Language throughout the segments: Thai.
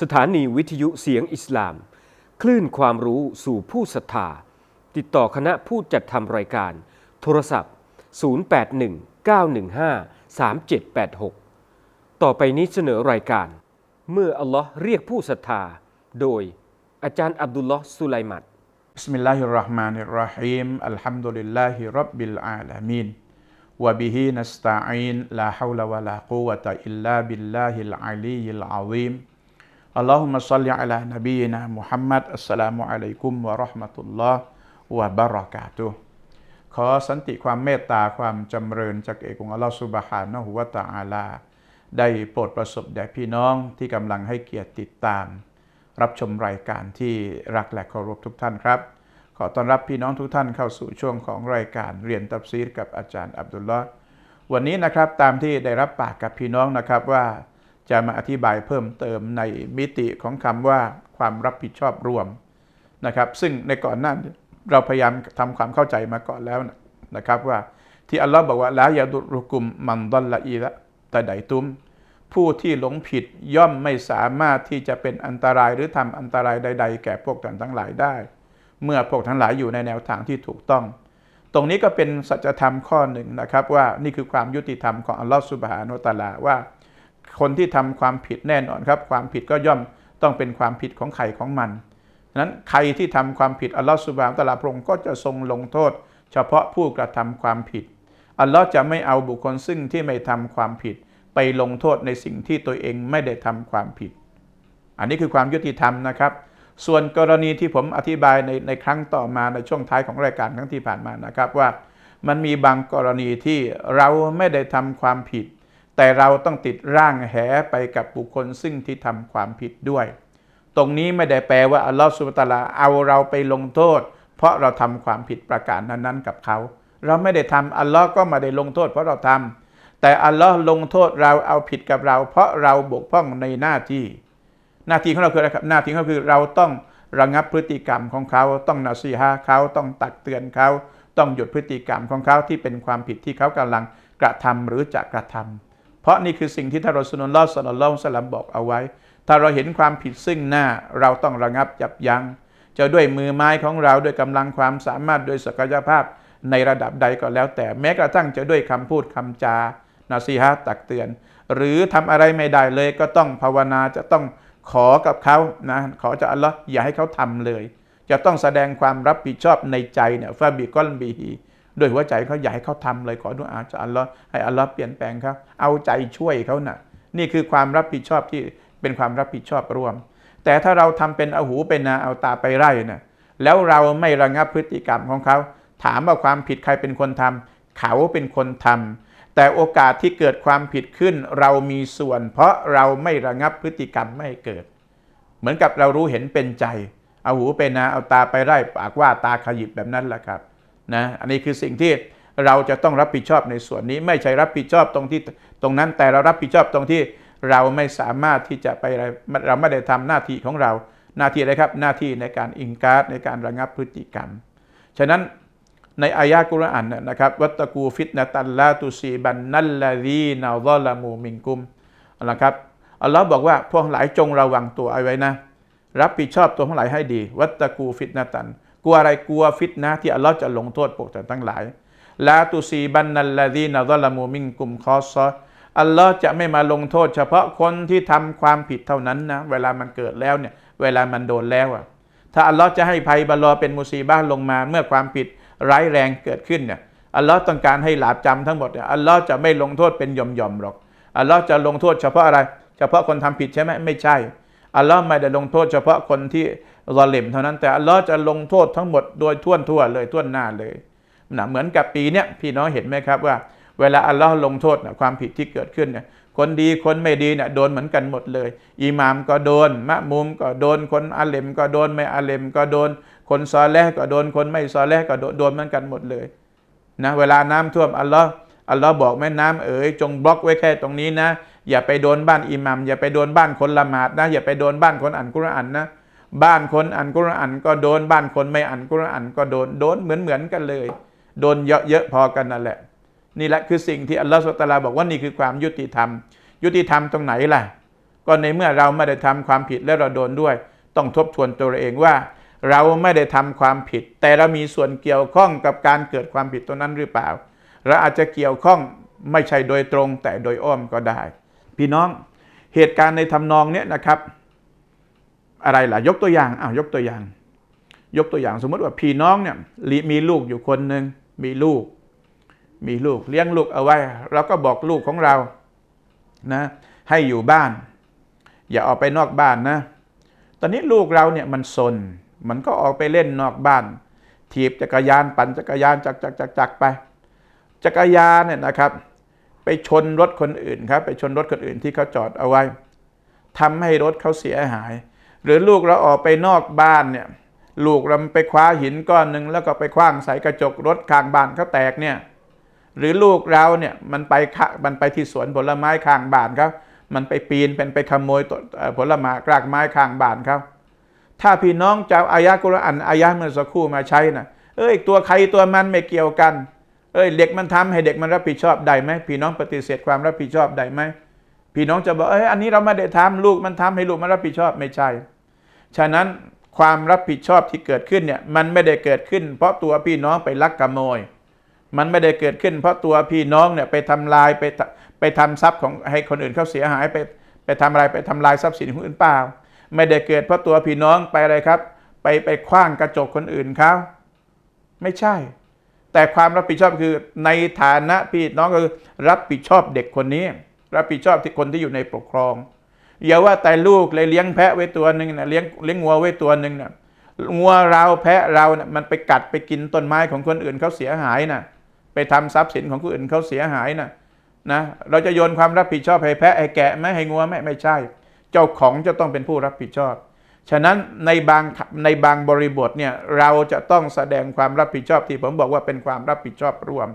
สถานีวิทยุเสียงอิสลาม คลื่นความรู้สู่ผู้ศรัทธา ติดต่อคณะผู้จัดทำรายการ โทรศัพท์ 0819153786 ต่อไปนี้เสนอรายการ เมื่ออัลลอฮ์เรียกผู้ศรัทธา โดยอาจารย์อับดุลลอฮ์สุไลมัด بسم الله الرحمن الرحيم الحمد لله رب العالمين وبه نستعين لا حول ولا قوة إلا بالله العلي العظيم อัลลอฮุมะซัลลิอัลานบีนะมุฮัมมัดอัสสลามุอะลัยกุมวะราะห์มะตุลลอฮ์วะบารากาตุขอสันติความเมตตาความจำเริญจากเอกองอัลลอฮ์สุบฮานะฮุวะตะอาลา ได้โปรดประสบแด่พี่น้องที่กำลังให้เกียรติติดตาม รับชมรายการที่รักและเคารพทุกท่านครับ ขอต้อนรับพี่น้องทุกท่านเข้าสู่ช่วงของรายการเรียนตับซีรกับอาจารย์อับดุลลอฮ์วันนี้นะครับตามที่ได้รับปากกับพี่น้องนะครับว่า จะมาอธิบายเพิ่มเติมในมิติของคำว่าความรับผิดชอบรวมนะครับ ซึ่งในก่อนหน้าเราพยายามทำความเข้าใจมาก่อนแล้วนะครับว่าที่อัลลอฮ์บอกว่าละยาดุรุกุมมันดอลละอีละแตะไดตุม ผู้ที่หลงผิดย่อมไม่สามารถที่จะเป็นอันตรายหรือทำอันตรายใด ๆ แก่พวกท่านทั้งหลายได้ เมื่อพวกทั้งหลายอยู่ในแนวทางที่ถูกต้อง ตรงนี้ก็เป็นสัจธรรมข้อหนึ่งนะครับว่านี่คือความยุติธรรมของอัลลอฮฺสุบฮานุตะอาลาว่า คนที่ทำความผิดแน่นอนครับ ความผิดก็ย่อมต้องเป็นความผิดของใครของมันนั้นใครที่ทำความผิดอัลลอฮฺสุบานตะลาพระองค์ก็จะทรงลงโทษ เฉพาะผู้กระทำความผิดอัลลอฮ์จะไม่เอาบุคคลซึ่งที่ไม่ทำความผิด ไปลงโทษในสิ่งที่ตัวเองไม่ได้ทำความผิด อันนี้คือความยุติธรรมนะครับ ส่วนกรณีที่ผมอธิบายในในครั้งต่อมาในช่วงท้ายของรายการครั้งที่ผ่านมานะครับว่า มันมีบางกรณีที่เราไม่ได้ทำความผิด แต่เราต้องติดร่างแหไปกับบุคคลซึ่งที่ทำความผิดด้วย ตรงนี้ไม่ได้แปลว่าอัลลอฮฺสุบตาลาเอาเราไปลงโทษ เพราะเราทำความผิดประการนั้นๆกับเขา เราไม่ได้ทำอัลลอฮ์ก็ไม่ได้ลงโทษ เพราะเราทำแต่อัลลอฮ์ลงโทษเราเอาผิดกับเรา เพราะเราบกพร่องในหน้าที่ หน้าที่ของเราคืออะไรครับหน้าที่ของเราคือเราต้องระงับพฤติกรรมของเขา ต้องนาซีฮะเขาต้องตักเตือนเขา ต้องหยุดพฤติกรรมของเขาที่เป็นความผิดที่เขากำลังกระทำหรือจะกระทำ เพราะนี่คือสิ่งที่ท่านรอสุลลอฮ์สัลลัลลอฮุสลัมบอกเอาไว้ ถ้าเราเห็นความผิดซึ่งหน้าเราต้องระงับยับยัง้งจะด้วยมือไม้ของเราด้วยกำลังความสามารถด้วยศักยภาพในระดับใดก็แล้วแต่แม้กระทั่งจะด้วยคำพูดคำจานาซีฮะตักเตือน หรือทำอะไรไม่ได้เลยก็ต้องภาวนาจะต้องขอกับเขานะขอจากอัลลอฮ์อย่าให้เขาทำเลย จะต้องแสดงความรับผิดชอบในใจเนี่ยฟาบิกอลบีฮี ด้วยหัวใจเขาอยากให้เขาทำเลยขอดุอาจากอัลลอฮ์ให้อัลลอฮ์เปลี่ยนแปลงเขาเอาใจช่วยเขานะ่ะนี่คือความรับผิดชอบที่เป็นความรับผิดชอบร่วม แต่ถ้าเราทำเป็นเอาหูเป็นนาเอาตาไปไร่นะ่ะแล้วเราไม่ระงับพฤติกรรมของเขา ถามว่าความผิดใครเป็นคนทำเขาเป็นคนทำแต่โอกาสที่เกิดความผิดขึ้นเรามีส่วน เพราะเราไม่ระงับพฤติกรรมไม่เกิด เหมือนกับเรารู้เห็นเป็นใจ เอาหูไปนาเอาตาไปไร่ปากว่าตาขยิบแบบนั้นแหละครับ นะอันนี้คือสิ่งที่เราจะต้องรับผิดชอบในส่วนนี้ ไม่ใช่รับผิดชอบตรงที่ตรงนั้นแต่เรารับผิดชอบตรงที่เราไม่สามารถที่จะไปเราไม่ได้ทำหน้าที่ของเราหน้าที่อะไรครับหน้าที่ในการอิงการในการระงับพฤติกรรม ฉะนั้นในอายะกุรอานนะครับวัตกูฟิตนะตัลลาตุซีบันนัลลาดีนาซอลามูมิงกุมนะครับอัลลอฮ์บอกว่าพวกหลายจงระวังตัวเอาไว้นะ รับผิดชอบตัวทั้งหลายให้ดี วัตกูฟิตนะตัน กลัวอะไรกลัวฟิตนะที่อัลลอฮ์จะลงโทษพวกท่านทั้งหลายลาตุซีบันนัลลาดีนาซอลามูมิงกุมคอซอัลลอฮ์จะไม่มาลงโทษ เฉพาะคนที่ทำความผิดเท่านั้นนะเวลามันเกิดแล้วเนี่ยเวลามันโดนแล้วอะถ้าอัลลอฮ์จะให้ภัยบรรลอเป็นมุซีบ้าลงมาเมื่อความผิดร้ายแรงเกิดขึ้นเนี่ยอัลลอฮ์ต้องการให้หลาบจำทั้งหมดเนี่ยอัลลอฮ์จะไม่ลงโทษเป็นย่อมย่อมหรอกอัลลอฮ์จะลงโทษเฉพาะอะไร เฉพาะคนทำผิดใช่ไหมไม่ใช่อัลลอฮ์ไม่ได้ลงโทษเฉพาะคนที่ รอเลมเท่านั้นแต่อัลลอฮ์จะลงโทษทั้งหมดโดยท่วทั่วเลยท่วหน้าเลยนะเหมือนกับปีเนี้ยพี่น้องเห็นไหมครับว่า เวลาอัลลอฮ์ลงโทษนะความผิดที่เกิดขึ้นเนี่ยคนดีคนไม่ดีเนี่ยโดนเหมือนกันหมดเลย อิหมามก็โดน มะมุมก็โดน คนอาเลมก็โดน ไม่อาเลมก็โดน คนซอแลก็โดน คนไม่ซอแลก็โดนโดนเหมือนกันหมดเลยนะเวลาน้ำท่วมอัลลอฮ์อัลลอฮ์บอกแม่น้ำเอ๋ยจงบล็อกไว้แค่ตรงนี้นะ อย่าไปโดนบ้านอิหมามอย่าไปโดนบ้านคนละหมาดนะ อย่าไปโดนบ้านคนอ่านกุรอานนะ บ้านคนอ่านกุรอานก็โดน บ้านคนไม่อ่านกุรอานก็โดน โดนเหมือนเหมือนกันเลย โดนเยอะๆพอกันนั่นแหละ นี่แหละคือสิ่งที่อัลลอฮฺสุตาลาบอกว่านี่คือความยุติธรรม ยุติธรรมตรงไหนล่ะ ก็ในเมื่อเราไม่ได้ทำความผิดและเราโดนด้วย ต้องทบทวนตัวเองว่า เราไม่ได้ทำความผิด แต่เรามีส่วนเกี่ยวข้องกับการเกิดความผิดตัวนั้นหรือเปล่า เราอาจจะเกี่ยวข้องไม่ใช่โดยตรงแต่โดยอ้อมก็ได้ พี่น้องเหตุการณ์ในทำนองเนี้ยนะครับ อะไรล่ะยกตัวอย่างอ้าวยกตัวอย่าง ยกตัวอย่างสมมติว่าพี่น้องเนี่ยมีลูกอยู่คนหนึ่งมีลูก มีลูกเลี้ยงลูกเอาไว้เราก็บอกลูกของเรานะให้อยู่บ้าน อย่าออกไปนอกบ้านนะ ตอนนี้ลูกเราเนี่ยมันซนมันก็ออกไปเล่นนอกบ้าน ถีบจักรยานปั่นจักรยานจักจักจักจักไป จักรยานเนี่ยนะครับ ไปชนรถคนอื่นครับ ไปชนรถคนอื่นที่เขาจอดเอาไว้ทำให้รถเขาเสียหาย หรือลูกเราออกไปนอกบ้านเนี่ยลูกเราไปคว้าหินก้อนหนึ่งแล้วก็ไปคว้างใส่กระจกรถข้างบ้านเขาแตกเนี่ยหรือลูกเราเนี่ยมันไปมันไปที่สวนผลไม้ข้างบ้านเขามันไปปีนเป็นไปขโมยต้นผลไม้กรากไม้ข้างบ้านเขาถ้าพี่น้องจะอาอายะกุรอานอายะเมื่อสักครู่มาใช้นะเอ้ยตัวใครตัวมันไม่เกี่ยวกัน เอ้ยเด็กมันทำให้เด็กมันรับผิดชอบได้ไหมพี่น้องปฏิเสธความรับผิดชอบได้ไหมพี่น้องจะบอกเอ้ยอันนี้เราไม่ได้ทำลูกมันทำให้ลูกมันรับผิดชอบไม่ใช่ ฉะนั้นความรับผิดชอบที่เกิดขึ้นเนี่ยมันไม่ได้เกิดขึ้น เพราะตัวพี่น้องไปลักขโมย มันไม่ได้เกิดขึ้น เพราะตัวพี่น้องเนี่ยไปทำลายไปไปทำทรัพย์ของให้คนอื่นเขาเสียหายไปไปทำอะไรไปทำลายทรัพย์สินของคนอื่นเปล่า ไม่ได้เกิดเพราะตัวพี่น้องไปอะไรครับ ไปไปคว้างกระจกคนอื่นเขาไม่ใช่ แต่ความรับผิดชอบคือในฐานะพี่น้องก็คือรับผิดชอบเด็กคนนี้ รับผิดชอบที่คนที่อยู่ในปกครอง อย่าว่าแต่ลูกเลยเลี้ยงแพะไว้ตัวหนึ่งนะเลี้ยงเลี้ยงงัวไว้ตัวหนึ่งนะงัวเราแพะเรานะมันไปกัดไปกินต้นไม้ของคนอื่นเขาเสียหายนะไปทำทรัพย์สินของคนอื่นเขาเสียหายนะนะเราจะโยนความรับผิดชอบให้แพะให้แกะไหม่ให้งัวไหม่ไม่ใช่ เจ้าของจะต้องเป็นผู้รับผิดชอบ ฉะนั้นในบางในบางบริบทเนี่ยเราจะต้องแสดงความรับผิดชอบที่ผมบอกว่าเป็นความรับผิดชอบร่วม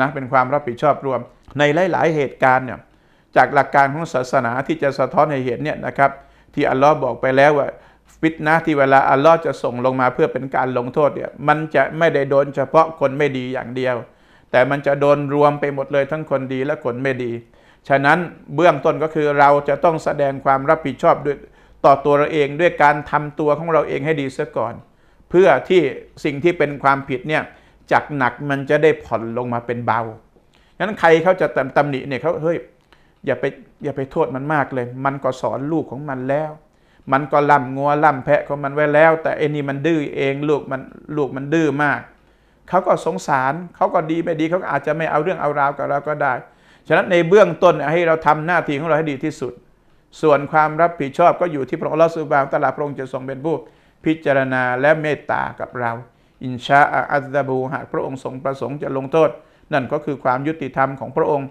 นะเป็นความรับผิดชอบรวม ในหลาย ๆ เหตุการณ์เนี่ย จากหลักการของศาสนาที่จะสะท้อนให้เห็นเนี่ยนะครับที่อัลลอฮ์บอกไปแล้วว่าฟิตนะที่เวลาอัลลอฮ์จะส่งลงมาเพื่อเป็นการลงโทษเนี่ยมันจะไม่ได้โดนเฉพาะคนไม่ดีอย่างเดียว แต่มันจะโดนรวมไปหมดเลยทั้งคนดีและคนไม่ดี ฉะนั้นเบื้องต้นก็คือเราจะต้องแสดงความรับผิดชอบด้วยต่อตัวเราเองด้วยการทำตัวของเราเองให้ดีเสียก่อน เพื่อที่สิ่งที่เป็นความผิดเนี่ยจากหนักมันจะได้ผ่อนลงมาเป็นเบาฉะนั้นใครเขาจะตำตำหนิเนี่ยเขาเฮ้ย อย่าไปอย่าไปโทษมันมากเลย มันก็สอนลูกของมันแล้ว มันก็ล่ำงัวล่ำแพะของมันไว้แล้ว แต่ไอ้นี่มันดื้อเองลูกมันลูกมันดื้อมาก เขาก็สงสารเขาก็ดีไม่ดีเขาอาจจะไม่เอาเรื่องเอาราวกับเราก็ได้ ฉะนั้นในเบื้องต้นให้เราทำหน้าที่ของเราให้ดีที่สุด ส่วนความรับผิดชอบก็อยู่ที่พระองค์อัลลอสุบานตลาพระองค์จะทรงเป็นผู้พิจารณาและเมตตากับเรา อินชาอัลดาบูหากพระองค์ทรงประสงค์จะลงโทษ นั่นก็คือความยุติธรรมของพระองค์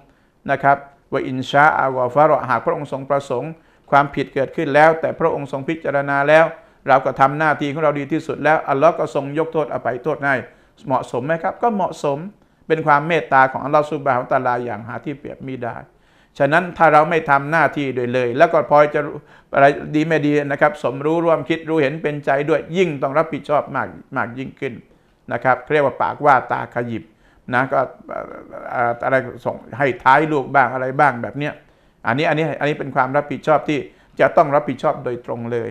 นะครับ ว่าอินชาอาวาฟาระหากพระองค์ทรงประสงค์ ความผิดเกิดขึ้นแล้ว แต่พระองค์ทรงพิจารณาแล้ว เราก็ทำหน้าที่ของเราดีที่สุดแล้วอัลลอฮ์ก็ทรงยกโทษอภัยโทษให้เหมาะสมไหมครับ ก็เหมาะสมเป็นความเมตตาของอัลลอฮ์ซุบฮานะฮูวะตาลาอย่างหาที่เปรียบมิได้ฉะนั้นถ้าเราไม่ทำหน้าที่โดยเลย แล้วก็พอจะอะไรดีไม่ดีนะครับ สมรู้ร่วมคิดรู้เห็นเป็นใจด้วยยิ่งต้องรับผิดชอบมากมากยิ่งขึ้นนะครับเรียกว่าปากว่าตาขยิบ นะก็อะไรส่งให้ท้ายลูกบ้างอะไรบ้างแบบเนี้ยอันนี้อันนี้อันนี้เป็นความรับผิดชอบที่จะต้องรับผิดชอบโดยตรงเลย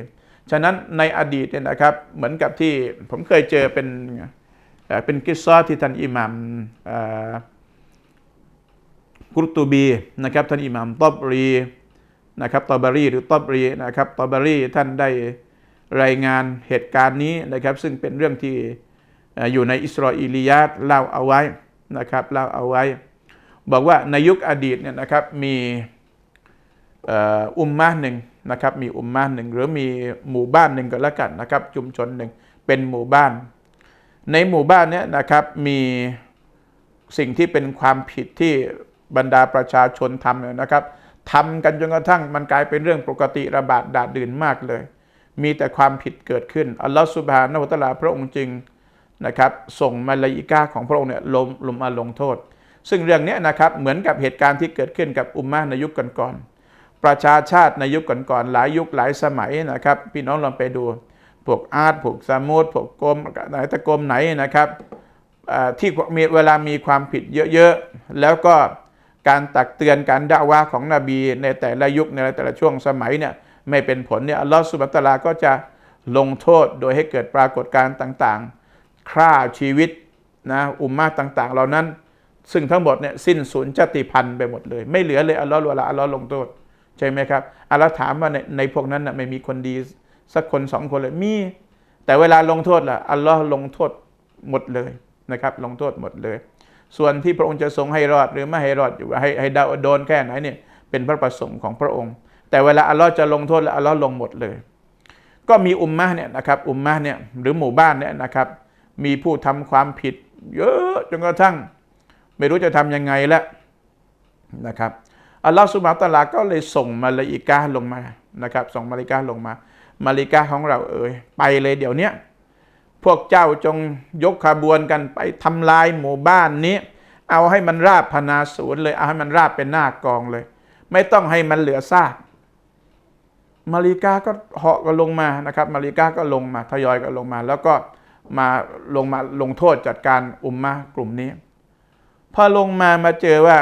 ฉะนั้นในอดีตเนี่ยนะครับเหมือนกับที่ผมเคยเจอเป็นเป็นกิสซอที่ท่านอิหมัมเอ่อกุรตูบีนะครับท่านอิหมัมตอบรีนะครับตอบารีหรือตอบรีนะครับตอบารีท่านได้รายงานเหตุการณ์นี้นะครับ ซึ่งเป็นเรื่องที่เอ่ออยู่ในอิสราเอลียาตเล่าเอาไว้ นะครับเล่าเอาไว้ บอกว่าในยุคอดีตเนี่ยนะครับมีอุมมะหนึ่งนะครับมีอุมมะหนึ่งหรือมีหมู่บ้านหนึ่งก็แล้วกันนะครับชุมชนหนึ่งเป็นหมู่บ้าน ในหมู่บ้านเนี้ยนะครับมีสิ่งที่เป็นความผิดที่บรรดาประชาชนทำเนี่ยนะครับทำกันจนกระทั่งมันกลายเป็นเรื่องปกติระบาดดาดดื่นมากเลย มีแต่ความผิดเกิดขึ้นอัลลอฮฺสุบฮานะฮูวะตลาพระองค์จึง นะครับส่งมาลาอิกาของพระองค์เนี่ยลงลงมาลงโทษ ซึ่งเรื่องนี้นะครับเหมือนกับเหตุการณ์ที่เกิดขึ้นกับอุมมะในยุคก่อนๆประชาชาติในยุคก่อนๆหลายยุคหลายสมัยนะครับ พี่น้องลองไปดูพวกอาร์ตพวกสามูดพวกกรมไหนตะกรมไหนนะครับที่มีเวลามีความผิดเยอะๆ แล้วก็การตักเตือนการด่าว่าของนบีในแต่ละยุคในแต่ละช่วงสมัยเนี่ยไม่เป็นผลเนี่ยอัลลอฮฺสุบฮานะตะอาลาก็จะลงโทษโดยให้เกิดปรากฏการณ์ต่างๆ ฆ่าชีวิตนะอุมมาต่างๆ เหล่านั้น ซึ่งทั้งหมดเนี่ยสิ้นสูญชาติพันธุ์ไปหมดเลย ไม่เหลือเลยอัลลอฮฺละอัลลอฮ์ลงโทษใช่ไหมครับอัลลอฮ์ถามว่าในในพวกนั้นน่ะไม่มีคนดีสักคนสองคนเลยมี แต่เวลาลงโทษล่ะอัลลอฮ์ลงโทษหมดเลยนะครับ ลงโทษหมดเลย ส่วนที่พระองค์จะทรงให้รอดหรือไม่ให้รอดอยู่ให้ให้ดาวโดนแค่ไหนเนี่ยเป็นพระประสงค์ของพระองค์ แต่เวลาอัลลอฮ์จะลงโทษแล้วอัลลอฮ์ลงหมดเลย ก็มีอุมมะเนี่ยนะครับอุมมะเนี่ยหรือหมู่บ้านเนี่ยนะครับ มีผู้ทำความผิด เยอะจนกระทั่ง ไม่รู้จะทำยังไงแล้วนะครับอัลลอฮ์สุบฮานตะอาลาก็เลยส่งมาลาอิกาลงมานะครับส่งมาลิกาลงมา มาลิกาของเราเอ่ยไปเลยเดี๋ยวนี้พวกเจ้าจงยกขบวนกันไปทำลายหมู่บ้านนี้ เอาให้มันราบพนาศูนย์เลยเอาให้มันราบเป็นหน้ากองเลย ไม่ต้องให้มันเหลือซากมาริกาก็เหาะก็ลงมานะครับ มาริกาก็ลงมาทยอยก็ลงมา แล้วก็ มาลงมาลงโทษจัดการอุมมะกลุ่มนี้ พอลงมามาเจอว่า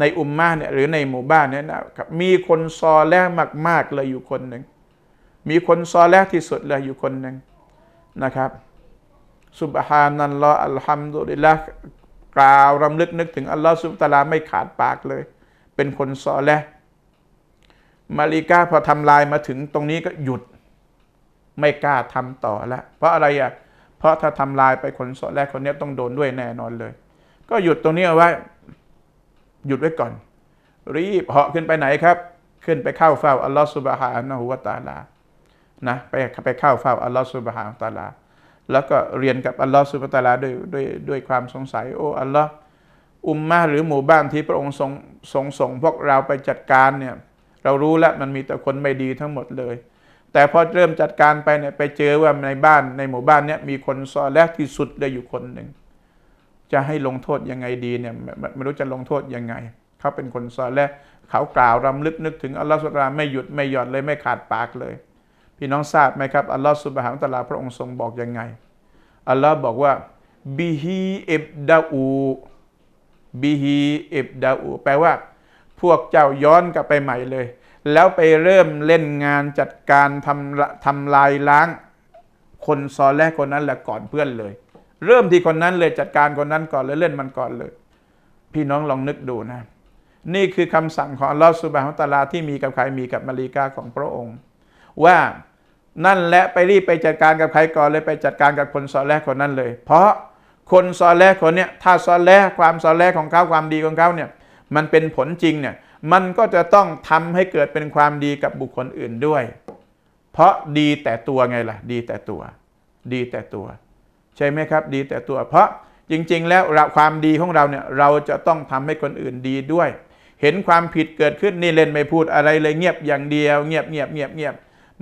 ในอุมมาเนี่ยหรือในหมู่บ้านเนี่ยนะครับมีคนซอแลมาก ๆ เลยอยู่คนหนึ่ง มีคนซอแลที่สุดเลยอยู่คนหนึ่งนะครับสุบฮานัลลอฮ์อัลฮัมดุลิลละกล่าวรำลึกนึกถึงอัลลอฮ์สุบตะลาไม่ขาดปากเลย เป็นคนซอแลมาริกาพอทำลายมาถึงตรงนี้ก็หยุด ไม่กล้าทำต่อแล้วเพราะอะไรอะ เพราะถ้าทำลายไปคนซอแลคนนี้ต้องโดนด้วยแน่นอนเลย ก็หยุดตรงนี้เอาไว้ หยุดไว้ก่อน รีบเหาะขึ้นไปไหนครับ ขึ้นไปเข้าเฝ้าอัลลอฮฺสุบฮานะฮูวะตาลานะไปไปเข้าเฝ้าอัลลอฮฺสุบฮานะฮูวะตาลา แล้วก็เรียนกับอัลลอฮฺสุบฮานะฮูวะตาลาด้วยด้วยด้วยความสงสัย โอ้อัลลอฮ์อุมมาหรือหมู่บ้านที่พระองค์ทรงทรงส่งพวกเราไปจัดการเนี่ยเรารู้แล้วมันมีแต่คนไม่ดีทั้งหมดเลย แต่พอเริ่มจัดการไปเนี่ยไปเจอว่าในบ้านในหมู่บ้านเนี่ยมีคนซอแลกที่สุดเลยอยู่คนหนึ่งจะให้ลงโทษยังไงดีเนี่ยไม่รู้จะลงโทษยังไงเขาเป็นคนซอแลเขากล่าวรำลึกนึกถึงอัลลอฮฺสุบฮานะฮูวะตาลาไม่หยุดไม่หย่อนเลยไม่ขาดปากเลย พี่น้องทราบไหมครับอัลลอฮฺสุบฮานตะลาพระองค์ทรงบอกยังไงอัลลอฮ์บอกว่าบิฮีเอบดาอูบิฮีเอบดาอูแปลว่า พวกเจ้าย้อนกลับไปใหม่เลย แล้วไปเริ่มเล่นงานจัดการทำทำลายล้าง คนซอแรกคนนั้นแหละก่อนเพื่อนเลย เริ่มที่คนนั้นเลยจัดการคนนั้นก่อนเลยเล่นมันก่อนเลย พี่น้องลองนึกดูนะ นี่คือคำสั่งของลอสุบานะฮูวะตาลาที่มีกับใครมีกับมาริกาของพระองค์ ว่านั่นแหละไปรีบไปจัดการกับใครก่อนเลยไปจัดการกับคนซอแรกคนนั้นเลย เพราะคนซอแรกคนเนี้ยถ้าซอแรกความซอแรกของเขาความดีของเขาเนี่ยมันเป็นผลจริงเนี่ย มันก็จะต้องทำให้เกิดเป็นความดีกับบุคคลอื่นด้วย เพราะดีแต่ตัวไงล่ะ ดีแต่ตัว ดีแต่ตัว ใช่ไหมครับ ดีแต่ตัว เพราะจริง ๆ แล้วเราความดีของเราเนี่ยเราจะต้องทำให้คนอื่นดีด้วย เห็นความผิดเกิดขึ้นนี่เล่นไม่พูดอะไรเลยเงียบอย่างเดียว เงียบเงียบเงียบเงียบ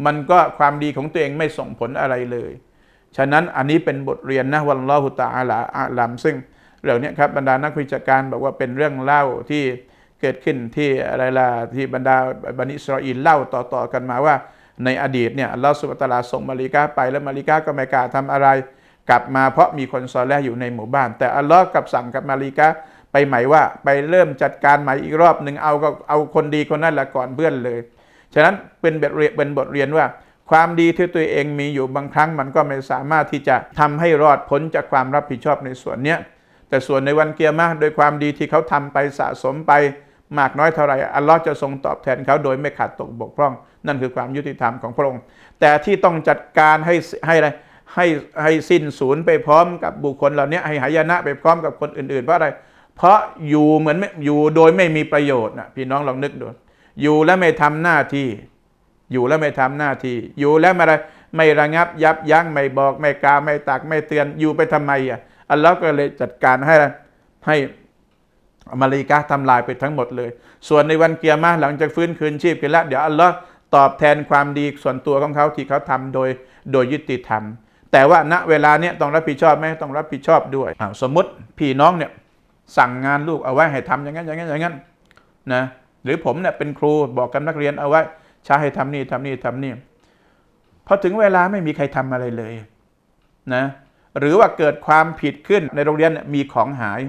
มันก็ความดีของตัวเองไม่ส่งผลอะไรเลย ฉะนั้นอันนี้เป็นบทเรียนนะวันลอฮุตาอาลาอาลัมซึ่งเรื่องนี้ครับบรรดานักวิชาการบอกว่าเป็นเรื่องเล่าที่ เกิดขึ้นที่อะไรล่ะที่บรรดาบันิอิสราเอลเล่าต่อๆกันมาว่า ในอดีตเนี่ยอัลลอฮฺสุบฮานะตาลาส่งมาริกาไปแล้วมาริกาก็ไม่กล้าทำอะไร กลับมาเพราะมีคนซอแลอยู่ในหมู่บ้าน แต่อัลลอฮ์กับสั่งกับมาริกาไปใหม่ว่าไปเริ่มจัดการใหม่อีกรอบหนึ่งเอาก็เอาคนดีคนนั้นแหละก่อนเพื่อนเลย ฉะนั้นเป็นบทเรียนเป็นบทเรียนว่า ความดีที่ตัวเองมีอยู่บางครั้งมันก็ไม่สามารถที่จะทำให้รอดพ้นจากความรับผิดชอบในส่วนเนี้ยแต่ส่วนในวันเกียร์มาโดยความดีที่เขาทำไปสะสมไป มากน้อยเท่าไรอัลลอฮ์จะทรงตอบแทนเขาโดยไม่ขาดตกบกพร่อง นั่นคือความยุติธรรมของพระองค์ แต่ที่ต้องจัดการให้ให้อะไรให้ให้สิ้นศูนย์ไปพร้อมกับบุคคลเหล่านี้ให้หายนะไปพร้อมกับคนอื่นๆเพราะอะไร เพราะอยู่เหมือนอยู่โดยไม่มีประโยชน์นะพี่น้องลองนึกดูอยู่แล้วไม่ทำหน้าที่ อยู่แล้วไม่ทำหน้าที่ อยู่แล้วไม่อะไรไม่ระงับยับยั้งไม่บอก ไม่กล่าวไม่ตักไม่เตือนอยู่ไปทำไมอะอัลลอฮ์ก็เลยจัดการให้อะ ไรให้มริกาทำลายไปทั้งหมดเลย ส่วนในวันเกียร์มาหลังจากฟื้นคืนชีพกันแล้ว เดี๋ยวอัลลอฮ์ตอบแทนความดีส่วนตัวของเขาที่เขาทำโดยโดยยุติธรรม แต่ว่าณเวลาเนี้ยต้องรับผิดชอบไหมต้องรับผิดชอบด้วย สมมติพี่น้องเนี่ยสั่งงานลูกเอาไว้ให้ทำอย่างนั้นอย่างนั้นอย่างนั้นนะหรือผมเนี่ยเป็นครูบอกกับนักเรียนเอาไว้ช้ให้ทำนี่ทำนี่ทำนี่พอถึงเวลาไม่มีใครทำอะไรเลยนะหรือว่าเกิดความผิดขึ้นในโรงเรียนมีของหาย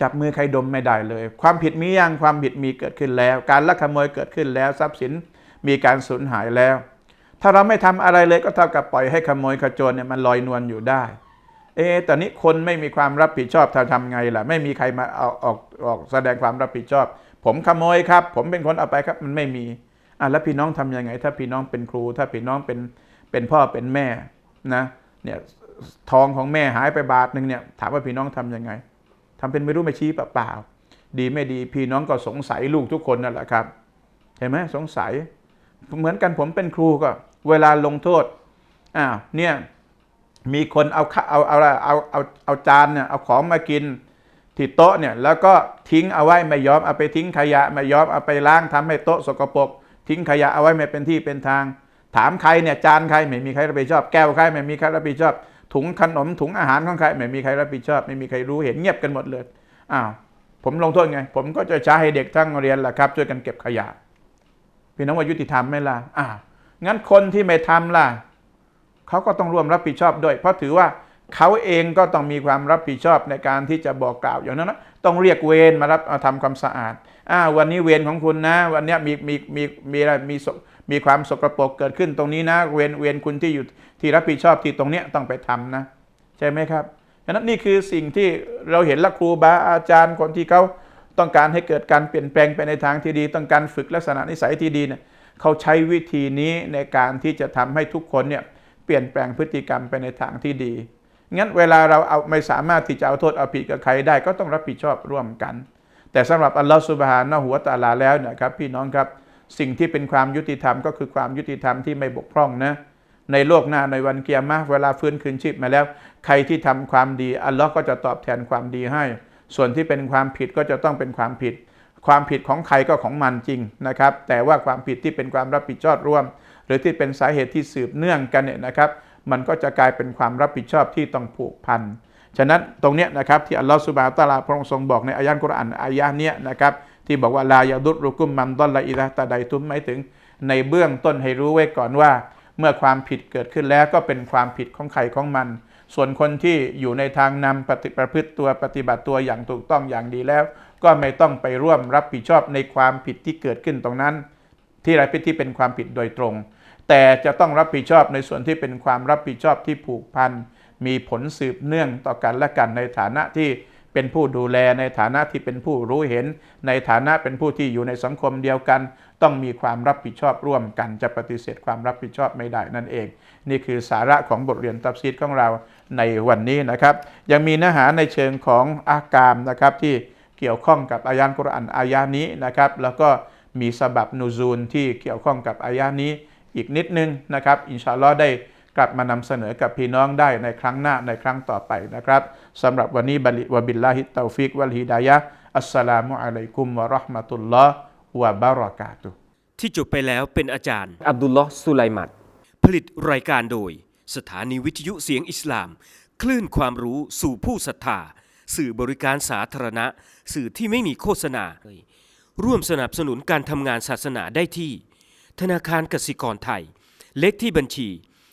จับมือใครดมไม่ได้เลย ความผิดมียังความผิดมีเกิดขึ้นแล้ว การลักขโมยเกิดขึ้นแล้วทรัพย์สินมีการสูญหายแล้ว ถ้าเราไม่ทำอะไรเลยก็เท่ากับปล่อยให้ขโมยขโจรเนี่ยมันลอยนวลอยู่ได้ เอะตอนนี้คนไม่มีความรับผิดชอบจะทำไงล่ะ ไม่มีใครมาเอาออกออกแสดงความรับผิดชอบ ผมขโมยครับ ผมเป็นคนเอาไปครับมันไม่มีอะแล้วพี่น้องทำยังไง ถ้าพี่น้องเป็นครู ถ้าพี่น้องเป็นเป็นพ่อเป็นแม่นะเนี่ยทองของแม่หายไปบาทหนึ่งเนี่ยถามว่าพี่น้องทำยังไง ทำเป็นไม่รู้ไม่ชี้เปล่าๆดีไม่ดีพี่น้องก็สงสัยลูกทุกคนนั่นแหละครับ เห็นไหมสงสัย เหมือนกันผมเป็นครูก็ เวลาลงโทษอ้าวเนี่ยมีคนเอาข้าเอาเอาเอาเอาเอาจานเนี่ยเอาของมากินที่โต๊ะเนี่ยแล้วก็ทิ้งเอาไว้ไม่ยอมเอาไปทิ้งขยะไม่ยอมเอาไปล้างทำให้โต๊ะสกปรกทิ้งขยะเอาไว้ไม่เป็นที่เป็นทาง ถามใครเนี่ยจานใครไม่มีใครรับผิดชอบ แก้วใครไม่มีใครรับผิดชอบ ถุงขนมถุงอาหารของใครไม่มีใครรับผิดชอบ ไม่มีใครรู้เห็นเงียบกันหมดเลยอ้าวผมลงโทษไง ผมก็จะใช้ให้เด็กทั้งเรียนแหละครับ ช่วยกันเก็บขยะพี่น้องว่ายุติธรรมไหมล่ะอ้าวงั้นคนที่ไม่ทำล่ะเขาก็ต้องร่วมรับผิดชอบด้วย เพราะถือว่าเขาเองก็ต้องมีความรับผิดชอบในการที่จะบอกกล่าวอย่างนั้นนะต้องเรียกเวรมารับมาทำความสะอาดอ่าวันนี้เวรของคุณนะ วันนี้มีมีมีมีอะไรมีมีความสกปรกเกิดขึ้นตรงนี้นะ เวรเวรคุณที่อยู่ ที่รับผิดชอบที่ตรงเนี้ยต้องไปทำนะ ใช่ไหมครับฉะนั้นนี่คือสิ่งที่เราเห็นละครูบาอาจารย์คนที่เขาต้องการให้เกิดการเปลี่ยนแปลงไปในทางที่ดี ต้องการฝึกลักษณะนิสัยที่ดีเนี่ยเขาใช้วิธีนี้ในการที่จะทำให้ทุกคนเนี่ยเปลี่ยนแปลงพฤติกรรมไปในทางที่ดีงั้นเวลาเราเอาไม่สามารถที่จะเอาโทษเอาผิดกับใครได้ก็ต้องรับผิดชอบร่วมกัน แต่สำหรับอัลลอฮฺสุบฮานะหัวตาลาแล้วนะครับพี่น้องครับสิ่งที่เป็นความยุติธรรมก็คือความยุติธรรมที่ไม่บกพร่องนะ ในโลกหน้าในวันเกียรมาเวลาฟื้นคืนชีพมาแล้ว ใครที่ทำความดี อัลลอฮ์ก็จะตอบแทนความดีให้ ส่วนที่เป็นความผิดก็จะต้องเป็นความผิด ความผิดของใครก็ของมันจริงนะครับ แต่ว่าความผิดที่เป็นความรับผิดชอบร่วม หรือที่เป็นสาเหตุที่สืบเนื่องกันเนี่ยนะครับ มันก็จะกลายเป็นความรับผิดชอบที่ต้องผูกพันฉะนั้นตรงเนี้ยนะครับที่อัลลอฮฺสุบานะตะอาลาพระองค์ทรงบอกในอายะห์กุรอานอายะห์เนี้ยนะครับที่บอกว่าลายาดุรุกุมมัมดอลละอิลาตาไดทุมหมายถึง ในเบื้องต้นให้รู้ไว้ก่อนว่า เมื่อความผิดเกิดขึ้นแล้วก็เป็นความผิดของใครของมัน ส่วนคนที่อยู่ในทางนำปฏิประพฤติตัวปฏิบัติตัวอย่างถูกต้องอย่างดีแล้ว ก็ไม่ต้องไปร่วมรับผิดชอบในความผิดที่เกิดขึ้นตรงนั้น ที่ไรผิดที่เป็นความผิดโดยตรง แต่จะต้องรับผิดชอบในส่วนที่เป็นความรับผิดชอบที่ผูกพันมีผลสืบเนื่องต่อกันและกันในฐานะที่ เป็นผู้ดูแลในฐานะที่เป็นผู้รู้เห็น ในฐานะเป็นผู้ที่อยู่ในสังคมเดียวกัน ต้องมีความรับผิดชอบร่วมกันจะปฏิเสธความรับผิดชอบไม่ได้นั่นเอง นี่คือสาระของบทเรียนตับซีดของเราในวันนี้นะครับ ยังมีเนื้อหาในเชิงของอากามนะครับที่เกี่ยวข้องกับอายานกุรอานอายานี้นะครับแล้วก็มีสบับนูซูลที่เกี่ยวข้องกับอายานี้อีกนิดนึงนะครับ อินชาอัลลอฮ์ได้ กลับมานำเสนอกับพี่น้องได้ในครั้งหน้าในครั้งต่อไปนะครับสำหรับวันนี้บัลิวะบิลลาฮิตเตาฟิกวัลฮิดายะฮ์อัสสลามุอะลัยกุมวะเราะห์มะตุลลอฮ์วะบารอกาตุฮ์ที่จบไปแล้วเป็นอาจารย์ อับดุลลอฮ์สุไลมัดผลิตรายการโดย สถานีวิทยุเสียงอิสลาม คลื่นความรู้สู่ผู้ศรัทธา สื่อบริการสาธารณะ สื่อที่ไม่มีโฆษณา ร่วมสนับสนุนการทำงานศาสนาได้ที่ ธนาคารกสิกรไทย เลขที่บัญชี